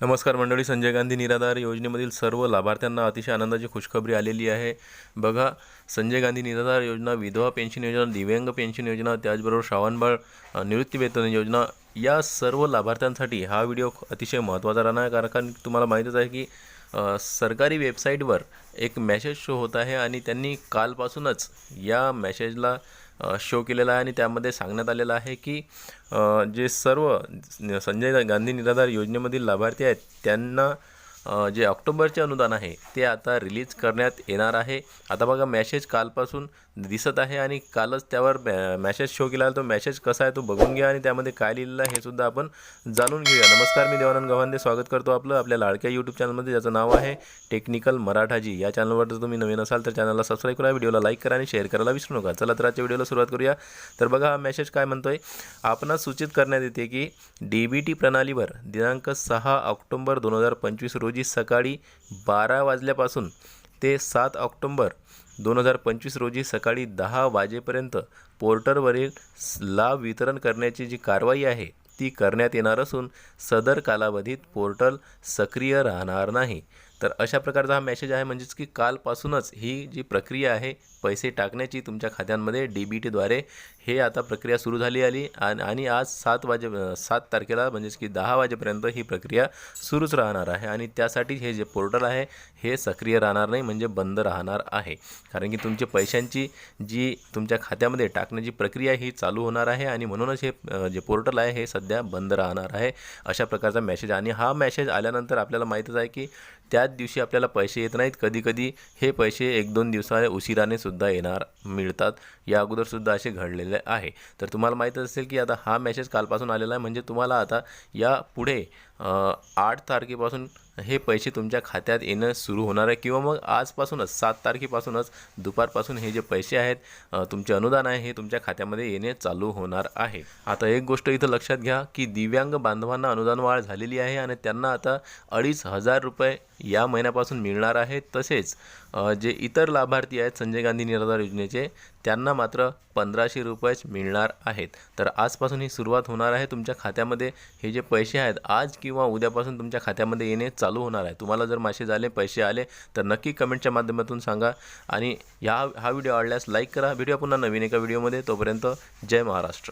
नमस्कार मंडळी संजय गांधी निराधार योजनेमधील सर्व लाभार्थ्यांना अतिशय आनंदाची खुशखबरी आलेली आहे. बघा संजय गांधी निराधार योजना विधवा पेन्शन योजना दिव्यांग पेन्शन योजना त्याचबरोबर श्रावणबाळ निवृत्तीवेतन योजना या सर्व लाभार्थ्यांसाठी हा व्हिडिओ अतिशय महत्त्वाचा राहणार आहे. कारण कारण तुम्हाला माहीतच आहे की सरकारी वेबसाईटवर एक मॅसेज शो होत आहे आणि त्यांनी कालपासूनच या मॅसेजला शो केलेला आहे आणि त्यामध्ये सांगण्यात आलेलं आहे की जे सर्व संजय गांधी निराधार योजनेमधील लाभार्थी आहेत त्यांना जे ऑक्टोबरचे अनुदान आहे ते आता रिलीज करण्यात येणार आहे. आता बघा मॅसेज कालपासून दिसत आहे आणि कालच त्यावर मॅसेज शो केला. तो मॅसेज कसा आहे तो बघून घ्या आणि त्यामध्ये काय लिहिलेलं आहे हे सुद्धा आपण जाणून घेऊया. नमस्कार मी देवानंद गव्हांदे स्वागत करतो आपलं आपल्या लाडक्या यूट्यूब चॅनलमध्ये ज्याचं नाव आहे टेक्निकल मराठाजी. या चॅनलवर जर तुम्ही नवीन असाल तर चॅनलला सबस्क्राईब करा व्हिडिओला लाईक करा आणि शेअर करायला विसरू नका. चला तर आजच्या व्हिडिओला सुरुवात करूया. तर बघा हा मॅसेज काय म्हणतो आहे आपणास सूचित करण्यात येते की डी बी टी प्रणालीवर दिनांक सहा ऑक्टोंबर दोन हजार पंचवीस रोजी सकाळी बारा वाजल्यापासून ते सात ऑक्टोंबर दोन हजार पंचवीस रोजी सकाळी दहा वाजेपर्यंत पोर्टरवरील लाभ वितरण करण्याची जी कारवाई आहे ती करण्यात येणार असून सदर कालावधीत पोर्टल सक्रिय राहणार नाही. तर अशा प्रकारचा हा मेसेज आहे म्हणजेच की कालपासूनच ही जी प्रक्रिया आहे पैसे टाकण्याची तुमच्या खात्यांमध्ये डी बी टीद्वारे हे आता प्रक्रिया सुरू झाली आली आणि आणि आज सात वाजे सात तारखेला म्हणजेच की दहा वाजेपर्यंत ही प्रक्रिया सुरूच राहणार आहे आणि त्यासाठी हे जे पोर्टल आहे हे सक्रिय राहणार नाही म्हणजे बंद राहणार आहे. कारण की तुमच्या पैशांची जी तुमच्या खात्यामध्ये टाकण्याची प्रक्रिया ही चालू होणार आहे आणि म्हणूनच हे जे पोर्टल आहे हे सध्या बंद राहणार आहे अशा प्रकारचा मेसेज. आणि हा मेसेज आल्यानंतर आपल्याला माहीतच आहे की त्याच दिवशी आपल्याला पैसे येत नाहीत. कधीकधी हे पैसे एक दोन दिवसा उशिराने सुद्धा येणार मिळतात. या अगोदरसुद्धा असे घडलेले आहे. तर तुम्हाला माहीत असेल की आता हा मेसेज कालपासून आलेला आहे. म्हणजे तुम्हाला आता या पुढे आठ तारखेपासून हे पैसे तुमच्या खात्यात येणं सुरू होणार आहे किंवा मग आजपासूनच सात तारखेपासूनच दुपारपासून हे जे पैसे आहेत तुमचे अनुदान आहे हे तुमच्या खात्यामध्ये येणे चालू होणार आहे. आता एक गोष्ट इथं लक्षात घ्या की दिव्यांग बांधवांना अनुदान वाढ झालेली आहे आणि त्यांना आता अडीच हजार रुपये या महिन्यापासून मिळणार आहेत तसेच जे इतर लाभार्थी आहेत संजय गांधी निराधार योजनेचे त्यांना मात्र पंधराशे रुपयेच मिळणार आहेत. तर आजपासून ही सुरुवात होणार आहे. तुमच्या खात्यामध्ये हे जे पैसे आहेत आज किंवा उद्यापासून तुमच्या खात्यामध्ये येणे चालू होणार आहे. तुम्हाला जर मासे झाले पैसे आले तर नक्की कमेंटच्या माध्यमातून सांगा. आणि ह्या हा व्हिडिओ आवडल्यास लाईक करा. व्हिडिओ पुन्हा नवीन एका व्हिडिओमध्ये. तोपर्यंत जय महाराष्ट्र.